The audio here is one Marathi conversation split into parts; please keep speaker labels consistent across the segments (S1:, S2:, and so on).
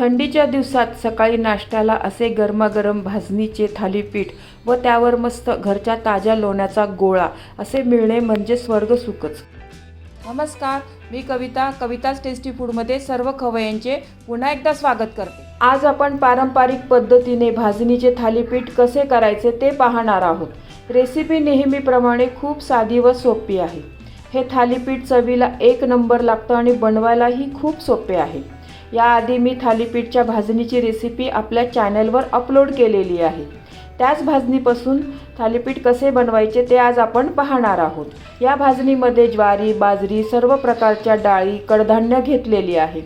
S1: थंडीच्या दिवसात सकाळी नाश्त्याला असे गरमागरम भाजणीचे थालीपीठ व त्यावर मस्त घरच्या ताज्या लोण्याचा गोळा असे मिळणे म्हणजे स्वर्ग सुखच. नमस्कार मी कविता कविताच टेस्टी फूडमध्ये सर्व खवयांचे पुन्हा एकदा स्वागत करते. आज आपण पारंपरिक पद्धतीने भाजणीचे थालीपीठ कसे करायचे ते पाहणार आहोत. रेसिपी नेहमीप्रमाणे खूप साधी व सोपी आहे. हे थालीपीठ चवीला एक नंबर लागतं आणि बनवायलाही खूप सोपे आहे. याआधी मी थालीपीठच्या भाजणीची रेसिपी आपल्या चॅनलवर अपलोड केलेली आहे. त्याच भाजणीपासून थालीपीठ कसे बनवायचे ते आज आपण पाहणार आहोत. या भाजणीमध्ये ज्वारी बाजरी सर्व प्रकारच्या डाळी कडधान्य घेतलेली आहे.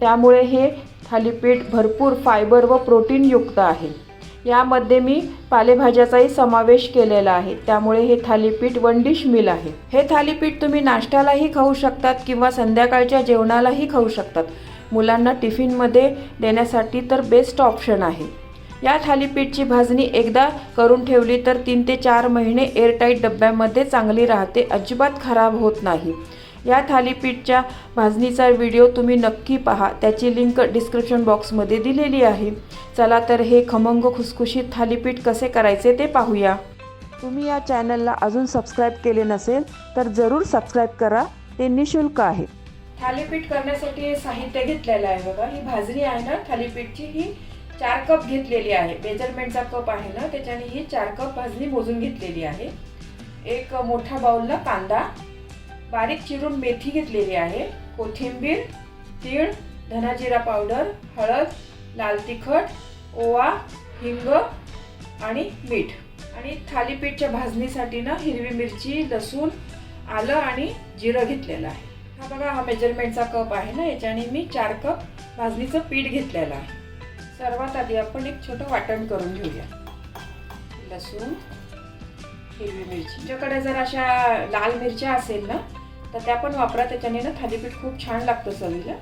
S1: त्यामुळे हे थालीपीठ भरपूर फायबर व प्रोटीनयुक्त आहे. यामध्ये मी पालेभाज्याचाही समावेश केलेला आहे. त्यामुळे हे थालीपीठ वन डिश मील आहे. हे थालीपीठ तुम्ही नाश्त्यालाही खाऊ शकतात किंवा संध्याकाळच्या जेवणालाही खाऊ शकतात. मुलांना टिफिनमध्ये देण्यासाठी तर बेस्ट ऑप्शन आहे. या थालीपीठची भाजणी एकदा करून ठेवली तर तीन ते चार महिने एअरटाईट डब्यामध्ये चांगली राहते अजिबात खराब होत नाही. या थालीपीठच्या भाजणीचा व्हिडिओ तुम्ही नक्की पहा त्याची लिंक डिस्क्रिप्शन बॉक्समध्ये दिलेली आहे. चला तर हे खमंग खुसखुशीत थालीपीठ कसे करायचे ते पाहूया. तुम्ही या चॅनलला अजून सबस्क्राईब केले नसेल तर जरूर सबस्क्राईब करा ते निशुल्क आहे. थालीपीठ करण्यासाठी हे साहित्य घेतलेलं आहे बघा. ही भाजणी आहे ना थालीपीठची ही चार कप घेतलेली आहे. मेजरमेंटचा कप आहे ना त्याच्याने ही चार कप भाजणी मोजून घेतलेली आहे. एक मोठा बाउलला कांदा बारीक चिरून मेथी घेतलेली आहे कोथिंबीर तीळ धनाजिरा पावडर हळद लाल तिखट ओवा हिंग आणि मीठ. आणि थालीपीठच्या भाजणीसाठी ना हिरवी मिरची लसूण आलं आणि जिरं घेतलेलं आहे. हा बघा हा मेजरमेंटचा कप आहे ना याच्याने मी चार कप भाजणीचं पीठ घेतलेलं आहे. सर्वात आधी आपण एक छोटं वाटण करून घेऊया. लसूण हिरवी मिरची. तुमच्याकडे जर अशा लाल मिरच्या असेल ना तर त्या पण वापरा त्याच्याने ना थालीपीठ खूप छान लागतं चवीला.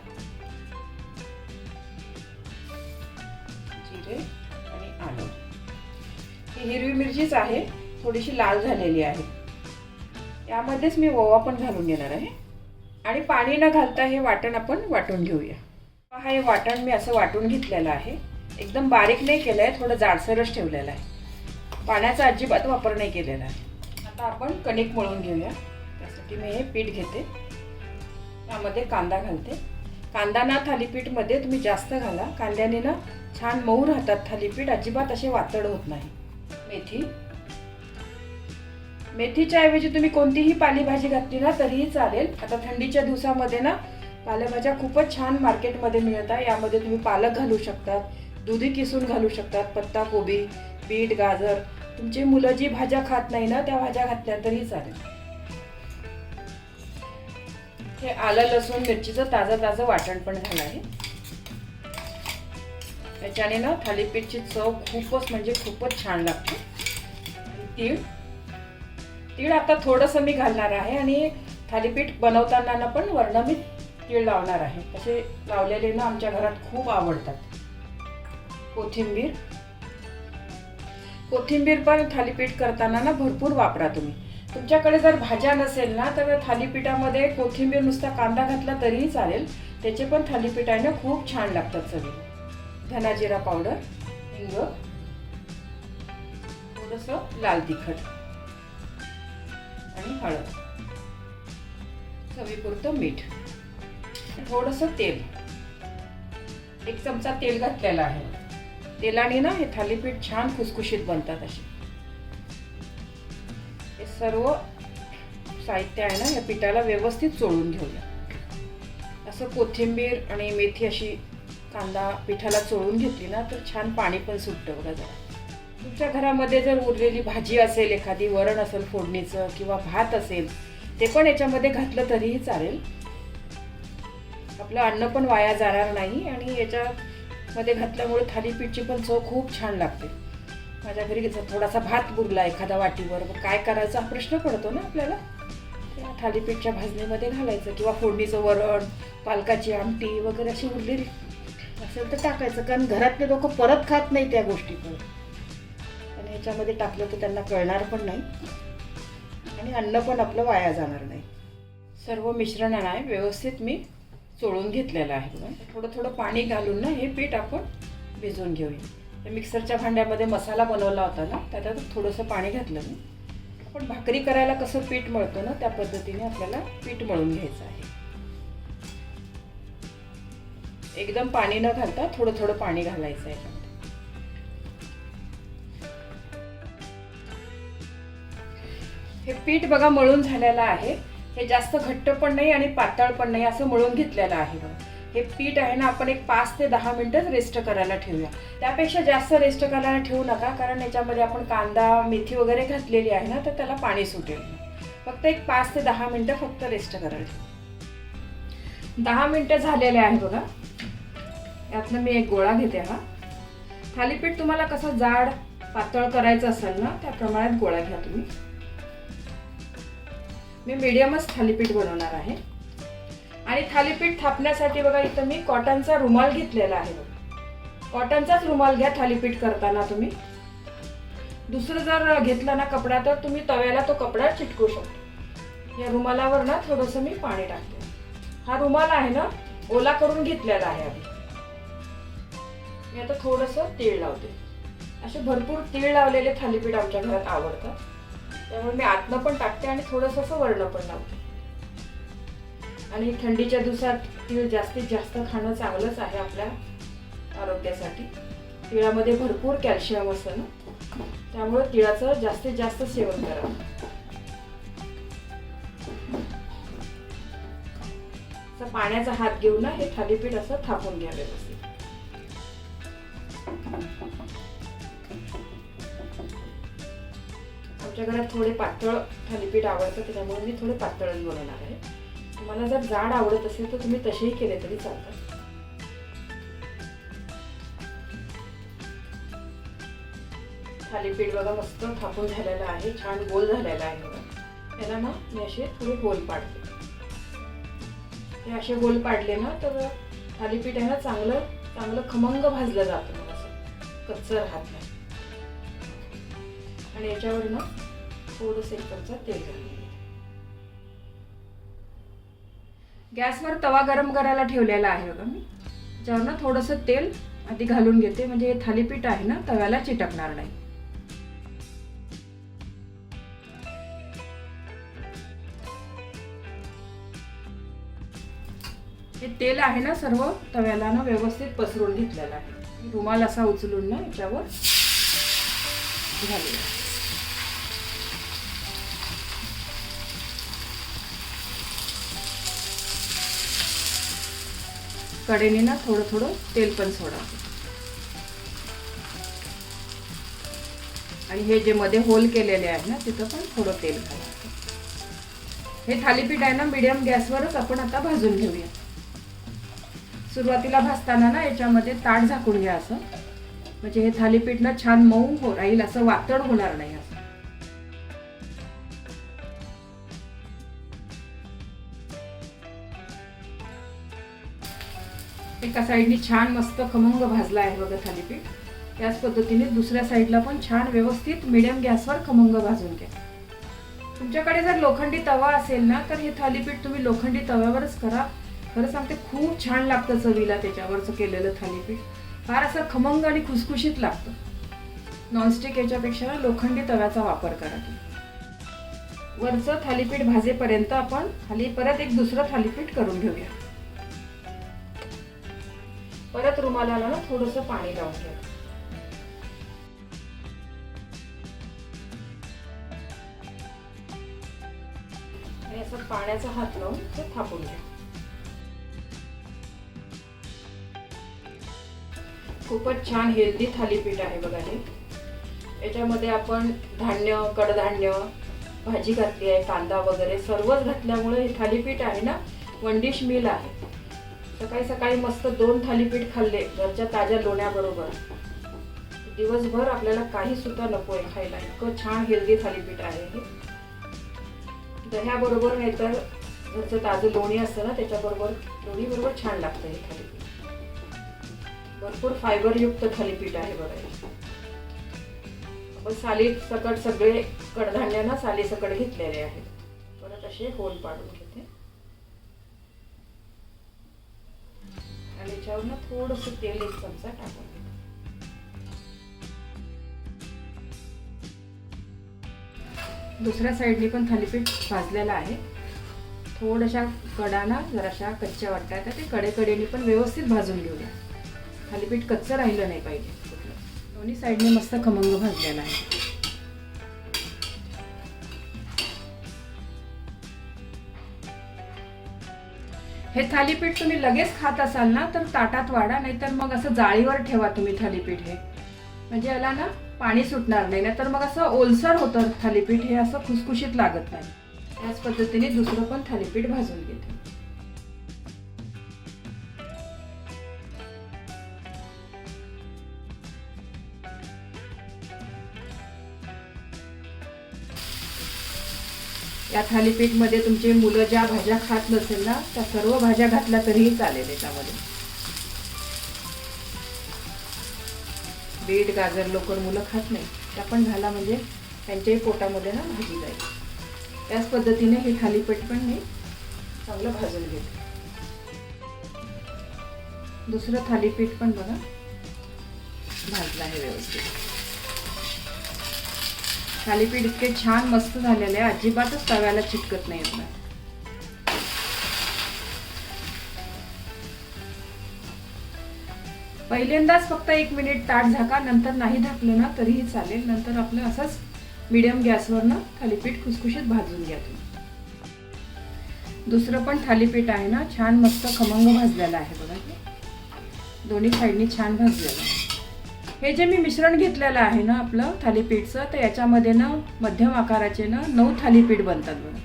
S1: जिरे आणि आलं. ही हिरवी मिरचीच आहे थोडीशी लाल झालेली आहे. यामध्येच मी ओवा पण घालून घेणार आहे. आणि पाणी न घालता हे वाटण आपण वाटून घेऊया. हा हे वाटण मी असं वाटून घेतलेलं आहे. एकदम बारीक नाही केलं आहे थोडं जाडसरच ठेवलेलं आहे. पाण्याचा अजिबात वापर नाही केलेला आहे. आता आपण कणिक मळून घेऊया. त्यासाठी मी हे पीठ घेते. त्यामध्ये कांदा घालते. कांदा ना थालीपीठमध्ये तुम्ही जास्त घाला. कांद्याने ना छान मऊ राहतात थालीपीठ. अजिबात असे वातड होत नाही. मेथी मेथीच्या ऐवजी तुम्ही कोणतीही पालेभाजी घातली ना तरीही चालेल. आता थंडीच्या दिवसामध्ये ना पालेभाज्या खूपच छान मार्केटमध्ये मिळतात. यामध्ये तुम्ही पालक घालू शकतात दुधी किसून घालू शकतात पत्ता कोबी बीट गाजर. तुमची मुलं जी भाज्या खात नाही ना त्या भाज्या घातल्या तरी चालेल. हे आलं लसूण मिरचीचं ताजं ताजं वाटण पण झालं आहे. याच्याने ना थालीपीठची चव खूपच म्हणजे खूपच छान लागते. तीळ. तीळ आता थोडंसं मी घालणार आहे आणि थालीपीठ बनवताना ना पण वर्ण मी तीळ लावणार आहे. तसे लावलेले ना आमच्या घरात खूप आवडतात. कोथिंबीर. कोथिंबीर पण थालीपीठ करताना ना भरपूर वापरा तुम्ही. तुमच्याकडे जर भाज्या नसेल ना तर थालीपीठामध्ये कोथिंबीर नुसता कांदा घातला तरीही चालेल. त्याचे पण थालीपीठ आहे ना खूप छान लागतात सगळे. धनाजिरा पावडर हिंग थोडंसं लाल तिखट. हळद चवीपुरतं मीठ थोडंसं तेल. एक चमचा तेल घातलेला आहे. तेलाने ना हे थालीपीठ छान खुसखुशीत बनतात असे. हे सर्व साहित्य आहे ना या पिठाला व्यवस्थित चोळून घेऊया. असं कोथिंबीर आणि मेथी अशी कांदा पिठाला चोळून घेतली ना तर छान पाणी पण सुटतं बघा जरा. तुमच्या घरामध्ये जर उरलेली भाजी असेल एखादी वरण असेल फोडणीचं किंवा भात असेल ते पण याच्यामध्ये घातलं तरीही चालेल. आपलं अन्न पण वाया जाणार नाही आणि याच्यामध्ये घातल्यामुळे थालीपीठची पण चव खूप छान लागते. माझ्या घरी जर थोडासा भात बुरला एखादा वाटीवर मग काय करायचा? हा प्रश्न पडतो ना आपल्याला. त्या थालीपीठच्या भाजणीमध्ये घालायचं किंवा फोडणीचं वरण पालकाची आमटी वगैरे अशी उरलेली असेल तर टाकायचं. कारण घरातले लोक परत खात नाही त्या गोष्टी पण आणि ह्याच्यामध्ये टाकलं तर त्यांना कळणार पण नाही. आणि अन्न पण आपलं वाया जाणार नाही. सर्व मिश्रण आहे व्यवस्थित मी चोळून घेतलेलं आहे थोडं थोडं पाणी घालून ना हे पीठ आपण भिजवून घेऊया. मिक्सरच्या भांड्यामध्ये मसाला बनवला होता ना त्याच्यात थोडंसं पाणी घातलं मी. आपण भाकरी करायला कसं पीठ मळतो ना त्या पद्धतीने आपल्याला पीठ मळून घ्यायचं आहे. एकदम पाणी न घालता थोडं थोडं पाणी घालायचं आहे. हे पीठ बघा मळून झालेलं आहे. हे जास्त घट्ट पण नाही आणि पातळ पण नाही असं मळून घेतलेलं आहे हे पीठ आहे ना आपण एक पाच ते दहा मिनटं रेस्ट करायला ठेवूया. त्यापेक्षा जास्त रेस्ट करायला ठेवू नका कारण याच्यामध्ये आपण कांदा मेथी वगैरे घातलेली आहे ना तर त्याला पाणी सुटेल. फक्त एक पाच ते दहा मिनटं फक्त रेस्ट करायला ठेवू. दहा मिनटं झालेले आहे बघा. यातनं मी एक गोळा घेते हा. थालीपीठ तुम्हाला कसं जाड पातळ करायचं असेल ना त्या प्रमाणात गोळा घ्या तुम्ही. मी मीडियमच थालीपीठ बनवणार आहे. आणि थालीपीठ थापण्यासाठी बघा इथं मी कॉटनचा रुमाल घेतलेला आहे बघा. कॉटनचाच रुमाल घ्या थालीपीठ करताना तुम्ही. दुसरं जर घेतलं ना कपडा तर तुम्ही तव्याला तो कपडा चिटकू शकतो. या रुमालावर ना थोडंसं मी पाणी टाकते. हा रुमाल आहे ना ओला करून घेतलेला आहे आधी मी आता थोडंसं तीळ लावते. असे भरपूर तीळ लावलेले थालीपीठ आमच्या घरात आवडतात. त्यामुळे मी आतनं पण टाकते आणि थोडंसं असं वरणं पण लावते. आणि थंडीच्या दिवसात तीळ जास्तीत जास्त खाणं चांगलंच आहे आपल्या आरोग्यासाठी. तिळामध्ये भरपूर कॅल्शियम असतं ना? त्यामुळे तिळाचं जास्तीत जास्त सेवन करावं असं पाण्याचा हात घेऊन ना हे थालीपीठ असं थापून घ्या व्यवस्थित. आमच्या घरात थोडे पातळ थालीपीठ आवडतं त्याच्यामुळे मी थोडे पातळच बनवणार आहे. तुम्हाला जर जाड आवडत असेल तर तुम्ही तसेही केले तरी चालतात थालीपीठ बघा मस्त थापून झालेलं आहे छान गोल झालेला आहे बघा. त्याला ना मी असे थोडे गोल पाडते. हे असे गोल पाडले ना तर थालीपीठ आहे ना चांगलं चांगलं खमंग भाजलं जातं मग असं. कच्चं राहत नाही. आणि याच्यावर ना थोडंसं एक चमचा तेल गॅसवर तवा गरम करायला ठेवलेला आहे बघा मी. त्याच्यावर ना थोडंसं तेल आधी घालून घेते म्हणजे हे थालीपीठ आहे ना तव्याला चिटकणार नाही. हे तेल आहे ना सर्व तव्याला ना व्यवस्थित पसरून घेतलेलं आहे. रुमाल असा उचलून ना याच्यावर घालूया कडेने ना थोडं थोडं तेल पण सोडावं आणि हे जे मध्ये होल केलेले आहे ना तिथं पण थोडं तेल घालायचं हे थालीपीठ आहे ना मिडियम गॅसवरच आपण आता भाजून घेऊया. सुरुवातीला भाजताना ना याच्यामध्ये ताट झाकून घ्या असं. म्हणजे हे थालीपीठ ना छान मऊ हो राहील असं वातड होणार नाही असं. एका साईडनी छान मस्त खमंग भाजला आहे बघा थालीपीठ. त्याच पद्धतीने दुसऱ्या साईडला पण छान व्यवस्थित मिडियम गॅसवर खमंग भाजून घ्या. तुमच्याकडे जर लोखंडी तवा असेल ना तर हे थालीपीठ तुम्ही लोखंडी तव्यावरच करा. खरं सांगते खूप छान लागतं चवीला त्याच्यावरचं केलेलं थालीपीठ. फार असं खमंग आणि खुसखुशीत लागतं. नॉनस्टिक याच्यापेक्षा ना लोखंडी तव्याचा वापर करा तुम्ही. वरचं थालीपीठ भाजेपर्यंत आपण खाली परत एक दुसरं थालीपीठ करून घेऊया. परत रुमालाला ना थोडंसं पाणी लावून घ्या. आणि असं पाण्याचा हात लावून ते थापून घ्या. खूपच छान हेल्दी थालीपीठ आहे बघा हे. याच्यामध्ये आपण धान्य कडधान्य भाजी घातली आहे कांदा वगैरे सर्वच घातल्यामुळे हे थालीपीठ आहे ना वन डिश मील आहे. सकाळी सकाळी मस्त दोन थालीपीठ खाल्ले घरच्या ताज्या लोण्याबरोबर. दिवसभर आपल्याला काही सुद्धा नको आहे खायला. इतकं छान हेल्दी थालीपीठ आहे हे. दह्याबरोबर नाहीतर घरचं ताजं लोणी असतं ना त्याच्याबरोबर लोणीबरोबर छान लागतं हे थालीपीठ. भरपूर फायबरयुक्त थालीपीठ आहे बघा आपण साली सकट सगळे कडधान्य ना साली सकट घेतलेले आहेत. परत असे होल पाडून घेते. आणि याच्यावरनं थोडंसं तेल एक चमचा टाकून दुसऱ्या साईडने पण थालीपीठ भाजलेलं आहे. थोड्याशा कडाना जराशा कच्च्या वाटतात तर ते कडेकडेने पण व्यवस्थित भाजून घेऊया. थालीपीठ कच्चं राहिलं नाही पाहिजे. कुठलं. दोन्ही साईडने मस्त खमंग भाजलेला आहे. हे थालीपीठ तुम्ही लगेच खात असाल ना तर ताटात वाढा नाहीतर मग असं जाळीवर ठेवा तुम्ही थालीपीठ हे. म्हणजे याला ना पाणी सुटणार नाही नाहीतर मग असं ओलसर होतं थालीपीठ हे असं खुसखुशीत लागत नाही. त्याच पद्धतीने दुसरं पण थालीपीठ भाजून घेते. या थालीपीठमध्ये तुमचे मुलं ज्या भाज्या खात नसेल ना त्या सर्व भाज्या घातल्या तरीही चालेल याच्यामध्ये. बीट गाजर लोकर मुलं खात नाही. त्या पण घाला म्हणजे त्यांच्याही पोटामध्ये ना भाजी जाईल. त्याच पद्धतीने हे थालीपीठ पण मी चांगलं भाजून घेते. दुसरं थालीपीठ पण बघा भाजलं आहे व्यवस्थित. थालीपीठ इतके छान मस्त झालेले आहे. अजिबातच तव्याला चिटकत नाही आपला पहिल्यांदाच फक्त एक मिनिट ताट झाका नंतर नाही झाकलं ना तरीही चालेल. नंतर आपलं असंच मिडियम गॅसवर ना थालीपीठ खुसखुशीत भाजून घ्या तुम्ही. दुसरं पण थालीपीठ आहे ना छान मस्त खमंग भाजलेलं आहे बघा दोन्ही साईडनी छान भाजलेलं आहे. हे जे मी मिश्रण घेतलेलं आहे ना आपलं थालीपीठचं तर याच्यामध्ये ना मध्यम आकाराचे ना नऊ थालीपीठ बनतात बघा.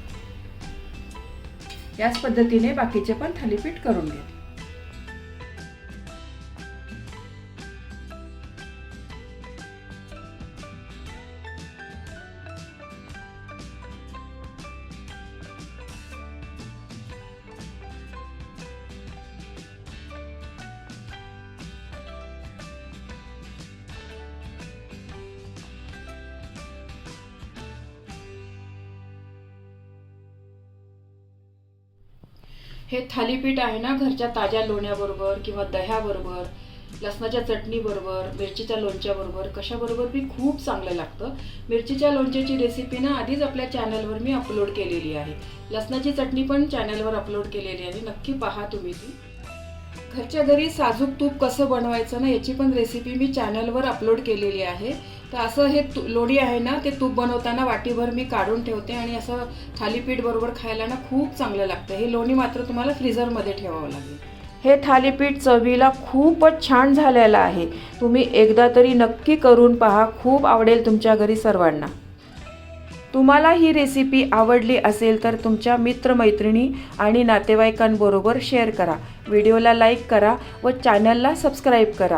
S1: याच पद्धतीने बाकीचे पण थालीपीठ करून घ्या हे थालीपीठ आहे ना घरच्या ताज्या लोण्याबरोबर किंवा दह्याबरोबर लसणाच्या चटणीबरोबर मिरचीच्या लोणच्याबरोबर कशाबरोबर बी खूप चांगलं लागतं. मिरचीच्या लोणच्याची रेसिपी ना आधीच आपल्या चॅनलवर मी अपलोड केलेली आहे. लसणाची चटणी पण चॅनलवर अपलोड केलेली आहे. नक्की पहा तुम्ही ती. घरच्या घरी साजूक तूप कसं बनवायचं ना याची पण रेसिपी मी चॅनलवर अपलोड केलेली आहे. तर असं हे तु लोणी आहे ना ते तूप बनवताना वाटीभर मी काढून ठेवते आणि असं थालीपीठ बरोबर खायला ना खूप चांगलं लागतं. हे लोणी मात्र तुम्हाला फ्रीझरमध्ये ठेवावं लागेल. हे थालीपीठ चवीला खूपच छान झालेलं आहे. तुम्ही एकदा तरी नक्की करून पहा. खूप आवडेल तुमच्या घरी सर्वांना. तुम्हाला ही रेसिपी आवडली असेल तर तुमच्या मित्रमैत्रिणी आणि नातेवाईकांबरोबर शेअर करा. व्हिडिओला लाईक करा व चॅनलला सबस्क्राईब करा.